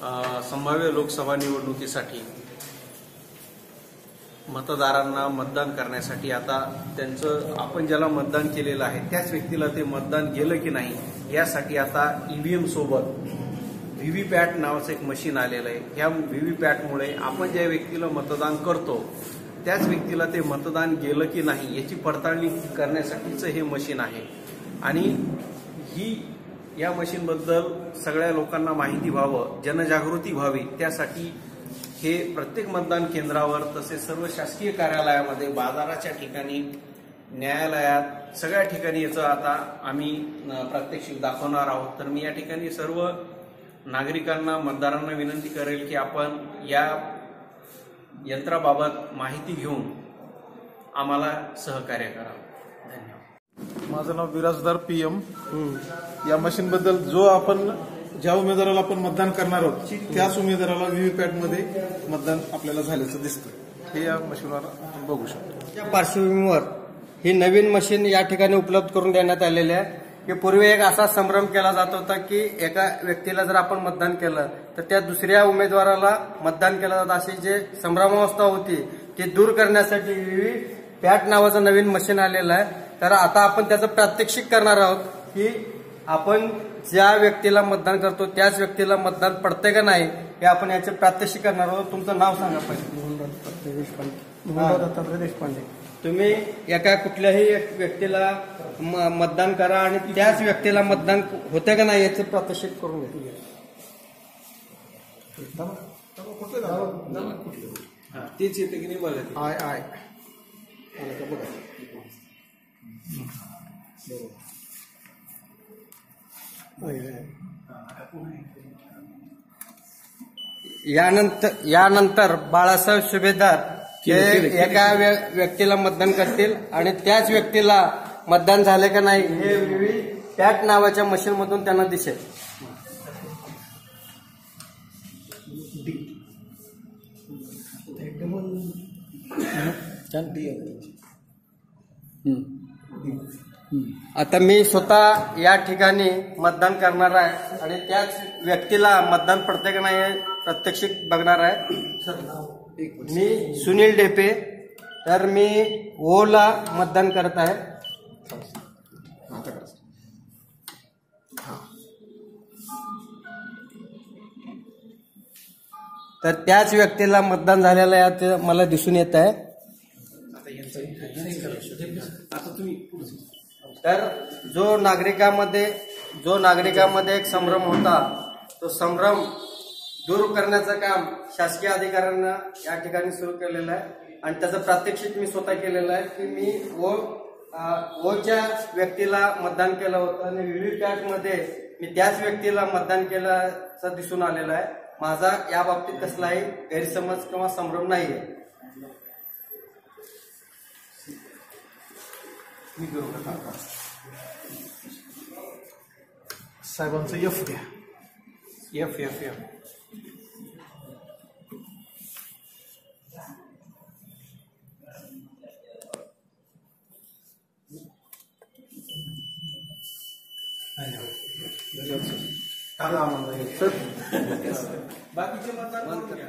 संभाव्य लोकसभा निवडणुकीसाठी मतदारांना मतदान करण्यासाठी आता त्यांचं आपण ज्याला मतदान केलेलं आहे त्याच व्यक्तीला ते मतदान गेलं की नाही यासाठी आता ईव्हीएम सोबत व्हीव्हीपॅट नावाचं एक मशीन आलेलं आहे. ह्या व्हीव्हीपॅटमुळे आपण ज्या व्यक्तीला मतदान करतो त्याच व्यक्तीला ते मतदान गेलं की नाही याची पडताळणी करण्यासाठीचं हे मशीन आहे. आणि ही या मशीनबद्दल सगळ्या लोकांना माहिती व्हावं जनजागृती व्हावी त्यासाठी हे प्रत्येक मतदान केंद्रावर तसेच सर्व शासकीय कार्यालयामध्ये बाजाराच्या ठिकाणी न्यायालयात सगळ्या ठिकाणी याचं आता आम्ही प्रात्यक्षिक दाखवणार आहोत. तर मी या ठिकाणी सर्व नागरिकांना मतदारांना विनंती करेल की आपण या यंत्राबाबत माहिती घेऊन आम्हाला सहकार्य करावं. धन्यवाद. माझं नाव विराजदार पी एम. या मशीन बद्दल जो आपण ज्या उमेदवाराला आपण मतदान करणार आहोत त्याच उमेदवाराला व्हीव्हीपॅटमध्ये मतदान आपल्याला झाल्याचं दिसतं हे या मशीनवर आपण बघू शकतो. या पार्श्वभूमीवर ही नवीन मशीन या ठिकाणी उपलब्ध करून देण्यात आलेली आहे. की पूर्वी एक असा संभ्रम केला जात होता की एका व्यक्तीला जर आपण मतदान केलं तर त्या दुसऱ्या उमेदवाराला मतदान केलं जातं. अशी जे संभ्रमावस्था होती ती दूर करण्यासाठी व्ही पॅट नावाचं नवीन मशीन आलेलं आहे. तर आता आपण त्याचं प्रात्यक्षिक करणार आहोत की आपण ज्या व्यक्तीला मतदान करतो त्याच व्यक्तीला मतदान पडतंय का नाही हे आपण याचे प्रात्यक्षिक करणार आहोत. तुमचं नाव सांगा पहिले. दत्तात्रय देशपांडे. तुम्ही एका कुठल्याही एक व्यक्तीला म- मतदान करा आणि त्याच व्यक्तीला मतदान होते का नाही याचं प्रात्यक्षिक करून हा, तेच येते की नाही बघा ते. I I. बघा. यानंतर यानंतर बाळासाहेब सुभेदार हे एका व्य- व्यक्तीला मतदान करतील आणि त्याच व्यक्तीला मतदान झाले का नाही हे पॅट नावाच्या मशीन मधून त्यांना दिसेल. आता मी स्वतः या ठिकाणी मतदान करणार आहे आणि त्याच व्यक्तीला मतदान पडते का नाही हे प्रत्यक्षिक बघणार आहे. मी सुनील डेपे तर मी ओला मतदान करत आहे. तर त्याच व्यक्तीला मतदान झालेलं आहे ते मला दिसून येत आहे. तर जो नागरिकांमध्ये जो नागरिकांमध्ये एक संभ्रम होता तो संभ्रम दूर करण्याचं काम शासकीय अधिकाऱ्यांना या ठिकाणी सुरू केलेलं आहे. आणि त्याचं प्रात्यक्षिक मी स्वतः केलेलं आहे की मी अं, ओच्या व्यक्तीला मतदान केलं होतं आणि व्हीव्हीपॅटमध्ये मी त्याच व्यक्तीला मतदान केल्याचं दिसून आलेलं आहे. माझा या बाबतीत कसलाही गैरसमज किंवा संभ्रम नाही आहे साहेबांचं एफ घ्या. एफ एफ एफ टाका आम्हाला बाकीचे घ्या.